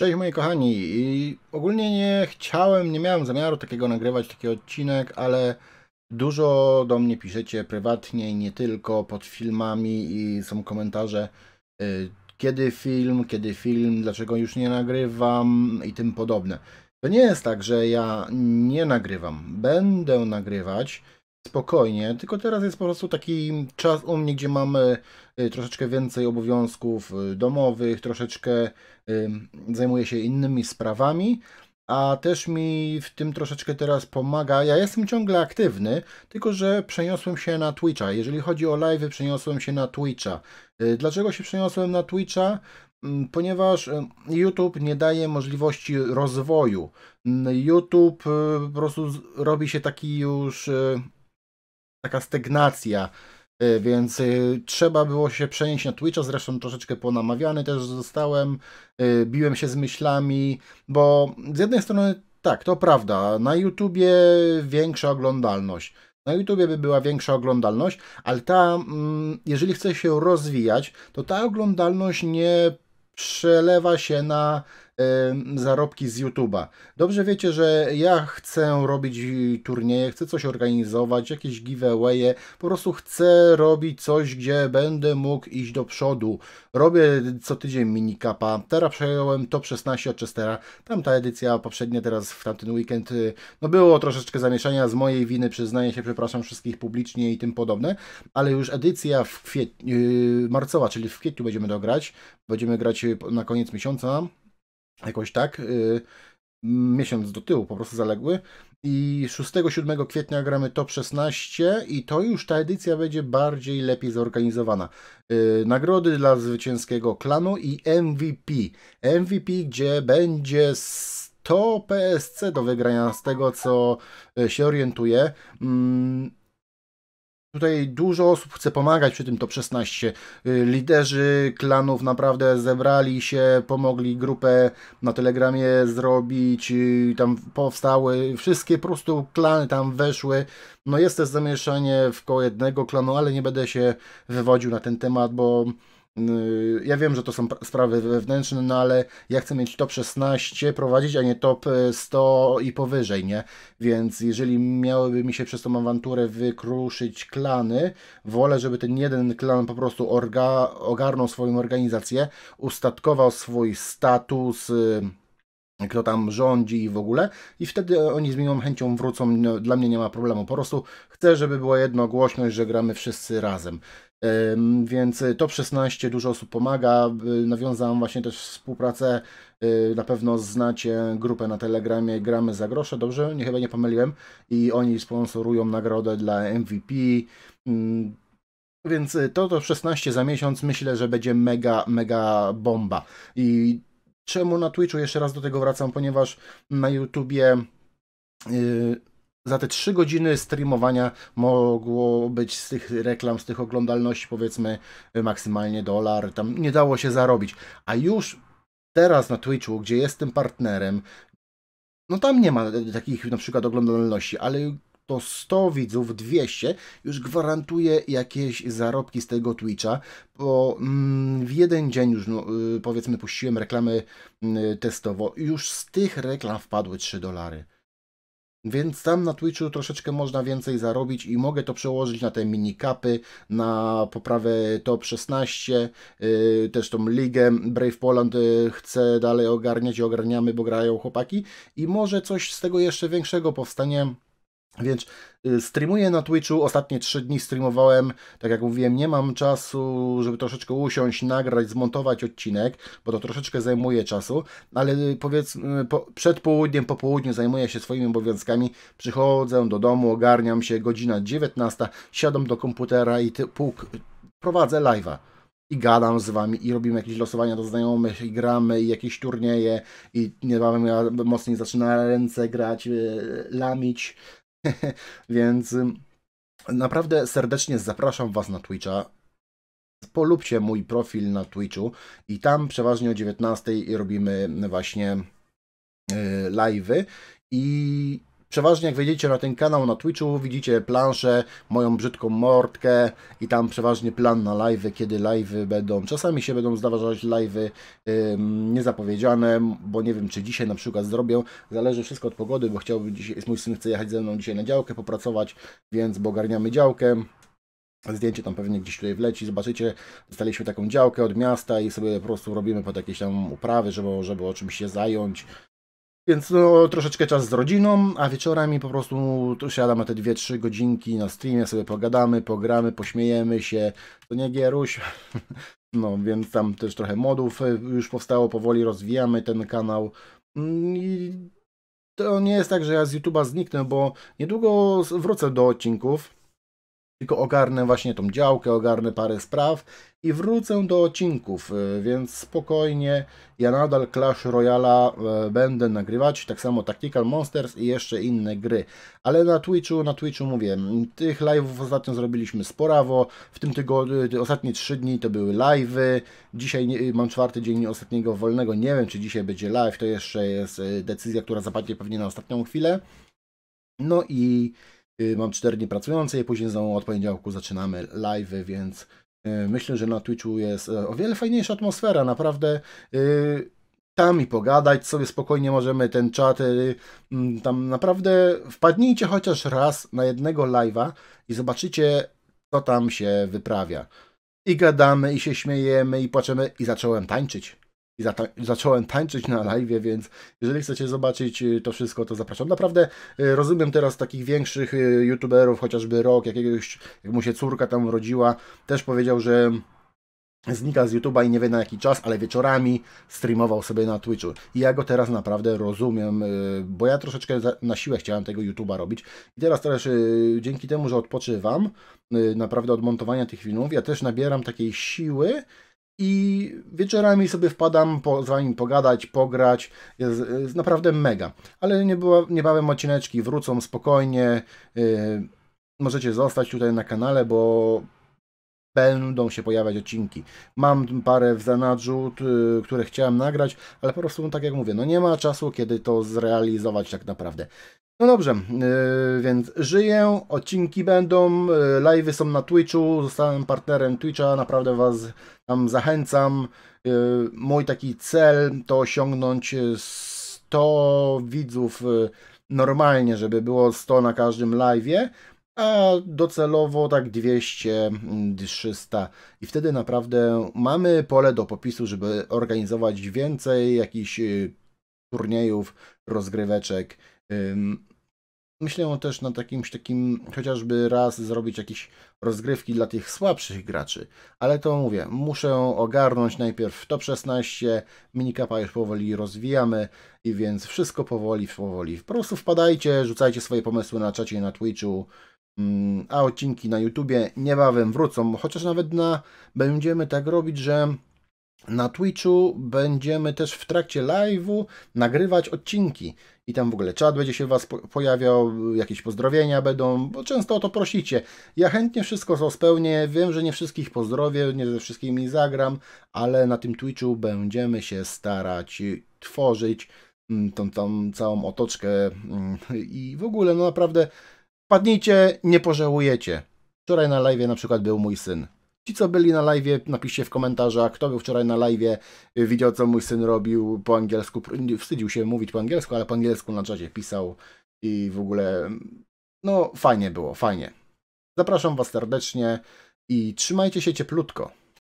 Cześć moi kochani i ogólnie nie chciałem, nie miałem zamiaru takiego nagrywać, taki odcinek, ale dużo do mnie piszecie prywatnie nie tylko pod filmami i są komentarze y, kiedy film, kiedy film, dlaczego już nie nagrywam i tym podobne. To nie jest tak, że ja nie nagrywam. Będę nagrywać spokojnie, tylko teraz jest po prostu taki czas u mnie, gdzie mamy y, troszeczkę więcej obowiązków y, domowych, troszeczkę zajmuję się innymi sprawami, a też mi w tym troszeczkę teraz pomaga. Ja jestem ciągle aktywny, tylko że przeniosłem się na Twitcha. Jeżeli chodzi o live, przeniosłem się na Twitcha. Y, dlaczego się przeniosłem na Twitcha? Mm, ponieważ YouTube nie daje możliwości rozwoju. YouTube po prostu robi się taki już taka stagnacja, y, więc y, trzeba było się przenieść na Twitcha, zresztą troszeczkę ponamawiany też zostałem, y, biłem się z myślami, bo z jednej strony tak, to prawda, na YouTubie większa oglądalność. Na YouTubie by była większa oglądalność, ale ta, mm, jeżeli chce się rozwijać, to ta oglądalność nie przelewa się na zarobki z YouTube'a. Dobrze wiecie, że ja chcę robić turnieje, chcę coś organizować, jakieś giveawaye, po prostu chcę robić coś, gdzie będę mógł iść do przodu. Robię co tydzień minikapa, teraz przejąłem top 16 od Chestera, tamta edycja poprzednia teraz w tamten weekend, y, no było troszeczkę zamieszania z mojej winy, przyznaję się, przepraszam wszystkich publicznie i tym podobne, ale już edycja w kwietniu, yy, marcowa, czyli w kwietniu będziemy dograć, będziemy grać na koniec miesiąca, jakoś tak, y, miesiąc do tyłu po prostu zaległy. I 6-7 kwietnia gramy top 16 i to już ta edycja będzie bardziej lepiej zorganizowana. Y, nagrody dla zwycięskiego klanu i MVP. MVP, gdzie będzie 100 PSC do wygrania z tego co y, się orientuję. Tutaj dużo osób chce pomagać przy tym top 16. Y, liderzy klanów naprawdę zebrali się, pomogli grupę na Telegramie zrobić, y, tam powstały, wszystkie po prostu klany tam weszły. No jest też zamieszanie w koło jednego klanu, ale nie będę się wywodził na ten temat, bo ja wiem, że to są sprawy wewnętrzne, no ale ja chcę mieć top 16 prowadzić, a nie top 100 i powyżej, nie? Więc jeżeli miałyby mi się przez tą awanturę wykruszyć klany, wolę, żeby ten jeden klan po prostu orga, ogarnął swoją organizację, ustatkował swój status, yy, kto tam rządzi i w ogóle i wtedy oni z miłą chęcią wrócą, no, dla mnie nie ma problemu. Po prostu chcę, żeby była jednogłośność, że gramy wszyscy razem. Więc y, top 16 dużo osób pomaga. Y, nawiązałem właśnie też współpracę. Y, na pewno znacie grupę na Telegramie Gramy za grosze, dobrze? Nie chyba nie pomyliłem. I oni sponsorują nagrodę dla MVP. Mm, więc to to 16 za miesiąc myślę, że będzie mega, mega bomba. I czemu na Twitchu jeszcze raz do tego wracam, ponieważ na YouTubie za te 3 godziny streamowania mogło być z tych reklam, z tych oglądalności powiedzmy maksymalnie dolar, tam nie dało się zarobić. A już teraz na Twitchu, gdzie jestem partnerem, no tam nie ma takich na przykład oglądalności, ale to 100 widzów, 200 już gwarantuje jakieś zarobki z tego Twitcha, bo mm, w jeden dzień już no, y, powiedzmy puściłem reklamy y, testowo, już z tych reklam wpadły 3 dolary. Więc tam na Twitchu troszeczkę można więcej zarobić i mogę to przełożyć na te minikapy, na poprawę top 16, yy, też tą ligę Brave Poland yy, chcę dalej ogarniać i ogarniamy, bo grają chłopaki. I może coś z tego jeszcze większego powstanie więc y, streamuję na Twitchu, ostatnie 3 dni streamowałem, tak jak mówiłem, nie mam czasu, żeby troszeczkę usiąść, nagrać, zmontować odcinek, bo to troszeczkę zajmuje czasu, ale y, powiedzmy po, przed południem, po południu zajmuję się swoimi obowiązkami, przychodzę do domu, ogarniam się, godzina 19, siadam do komputera i ty, puk, prowadzę live'a. I gadam z wami i robimy jakieś losowania do znajomych i gramy i jakieś turnieje i niebawem ja mocniej zaczyna ręce grać, y, lamić, Więc naprawdę serdecznie zapraszam Was na Twitcha. Polubcie mój profil na Twitchu i tam przeważnie o 19 robimy właśnie y, live'y i Przeważnie jak wejdziecie na ten kanał na Twitchu, widzicie planszę, moją brzydką mordkę i tam przeważnie plan na live, kiedy live będą. Czasami się będą zdarzać live niezapowiedziane, bo nie wiem, czy dzisiaj na przykład zrobię. Zależy wszystko od pogody, bo chciałbym dzisiaj, mój syn chce jechać ze mną dzisiaj na działkę, popracować, więc bo ogarniamy działkę. Zdjęcie tam pewnie gdzieś tutaj wleci, zobaczycie, dostaliśmy taką działkę od miasta i sobie po prostu robimy pod jakieś tam uprawy, żeby, żeby o czymś się zająć. Więc no, troszeczkę czas z rodziną, a wieczorami po prostu siadamy te 2-3 godzinki na streamie, sobie pogadamy, pogramy, pośmiejemy się. To nie Gieruś. No, więc tam też trochę modów y, już powstało, powoli rozwijamy ten kanał. Mm, I to nie jest tak, że ja z YouTube'a zniknę, bo niedługo wrócę do odcinków tylko ogarnę właśnie tą działkę, ogarnę parę spraw i wrócę do odcinków, e, więc spokojnie, ja nadal Clash Royale będę nagrywać, tak samo Tactical Monsters i jeszcze inne gry, ale na Twitchu, na Twitchu mówię, tych live'ów ostatnio zrobiliśmy sporawo, w tym tygodniu, ostatnie trzy dni to były live'y, dzisiaj nie, mam czwarty dzień ostatniego wolnego, nie wiem czy dzisiaj będzie live, to jeszcze jest e, decyzja, która zapadnie pewnie na ostatnią chwilę, no i mam 4 dni pracujące i później znowu od poniedziałku zaczynamy live, więc y, myślę, że na Twitchu jest e, o wiele fajniejsza atmosfera. Naprawdę y, tam i pogadać sobie spokojnie możemy ten czat. Mm, tam naprawdę wpadnijcie chociaż raz na jednego live'a i zobaczycie, co tam się wyprawia. I gadamy, i się śmiejemy, i płaczemy, i zacząłem tańczyć i zacząłem tańczyć na live, więc jeżeli chcecie zobaczyć y, to wszystko, to zapraszam. Naprawdę y, rozumiem teraz takich większych y, youtuberów, chociażby Rok, jakiegoś, jak mu się córka tam urodziła, też powiedział, że znika z YouTube'a i nie wie na jaki czas, ale wieczorami streamował sobie na Twitchu. I ja go teraz naprawdę rozumiem, bo ja troszeczkę na siłę chciałem tego YouTube'a robić. I teraz też dzięki temu, że odpoczywam naprawdę od montowania tych filmów, ja też nabieram takiej siły, i wieczorami sobie wpadam po, z wami pogadać, pograć. Jest, jest naprawdę mega. Ale nie było, niebawem odcineczki wrócą spokojnie. Yy, możecie zostać tutaj na kanale, bo będą się pojawiać odcinki. Mam parę w zanadrzu, które chciałem nagrać, ale po prostu, no, tak jak mówię, no nie ma czasu, kiedy to zrealizować tak naprawdę. No dobrze, yy, więc żyję, odcinki będą, yy, live'y są na Twitchu, zostałem partnerem Twitcha, naprawdę Was tam zachęcam. Yy, mój taki cel to osiągnąć 100 widzów yy, normalnie, żeby było 100 na każdym live'ie, a docelowo tak 200, 300 i wtedy naprawdę mamy pole do popisu, żeby organizować więcej jakichś yy, turniejów, rozgryweczek. Myślę też nad jakimś takim, chociażby raz zrobić jakieś rozgrywki dla tych słabszych graczy. Ale to mówię, muszę ogarnąć najpierw top 16, minikapa już powoli rozwijamy i więc wszystko powoli, powoli. Po prostu wpadajcie, rzucajcie swoje pomysły na czacie na Twitchu, mm, a odcinki na YouTubie niebawem wrócą, chociaż nawet na będziemy tak robić, że na Twitchu będziemy też w trakcie live'u nagrywać odcinki i tam w ogóle czat będzie się Was pojawiał, jakieś pozdrowienia będą, bo często o to prosicie. Ja chętnie wszystko to spełnię, wiem, że nie wszystkich pozdrowię, nie ze wszystkimi zagram, ale na tym Twitchu będziemy się starać tworzyć mm, tą, tą całą otoczkę mm, i w ogóle no naprawdę padnijcie, nie pożałujecie. Wczoraj na live na przykład był mój syn. Ci, co byli na live, napiszcie w komentarzach, kto był wczoraj na live, widział, co mój syn robił po angielsku. Wstydził się mówić po angielsku, ale po angielsku na czacie pisał i w ogóle, no, fajnie było, fajnie. Zapraszam Was serdecznie i trzymajcie się cieplutko.